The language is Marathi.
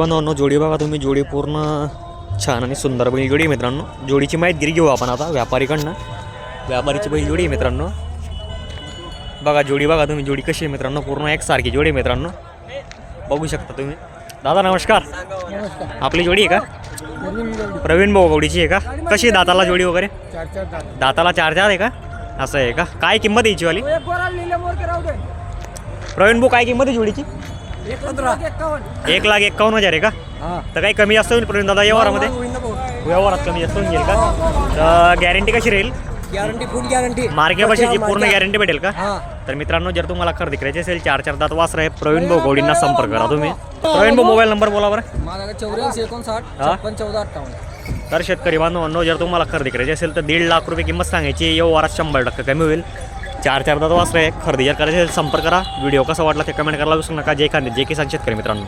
मित्रांनो जोडी बघा तुम्ही. जोडी पूर्ण छान आणि सुंदर बैल जोडी आहे मित्रांनो. जोडीची माहिती घेऊ आपण आता व्यापारीकडनं. व्यापारीची बैल जोडी आहे मित्रांनो. बघा जोडी बघा तुम्ही. जोडी कशी आहे मित्रांनो? पूर्ण एकसारखी जोडी आहे मित्रांनो. बघू शकता तुम्ही. दादा नमस्कार. आपली जोडी आहे का? प्रवीण भाऊ गवडीची आहे का? कशी दाताला जोडी वगैरे? दाताला चार चार आहे का? असं आहे का? काय किंमत हिची वाली? प्रवीण भाऊ काय किंमत आहे जोडीची? एक लाख एक्कावन्न हजार आहे का? तर काही कमी जास्त होईल प्रवीण दादा व्यवहारामध्ये व्यवहारात कमी जास्त होऊन जाईल का? तर गॅरंटी कशी राहील? गॅरंटी फुल गॅरंटी मार्केपाशीची पूर्ण गॅरंटी भेटेल का? हा. तर मित्रांनो जर तुम्हाला खरेदी करायची असेल चार चार दात वासर आहे प्रवीण भाऊ गवडींना संपर्क करा तुम्ही. प्रवीण भाऊ मोबाईल नंबर बोला बरं. चौऱ्याऐंशी एकोणसाठ हा? चौदा अठ्ठावन्न. तर शेतकरी बांधवांनो जर तुम्हाला खरेदी करायची असेल तर दीड लाख रुपये किंमत सांगायची. व्यवहारात शंभर टक्के कमी होईल. चार चार दादा वासर. आहे खरेदी जर करायचे संपर्क करा. व्हिडिओ कसा वाटला ते कमेंट करायला विसरू नका. जे खांदे जे किसान शेतकरी मित्रांनो.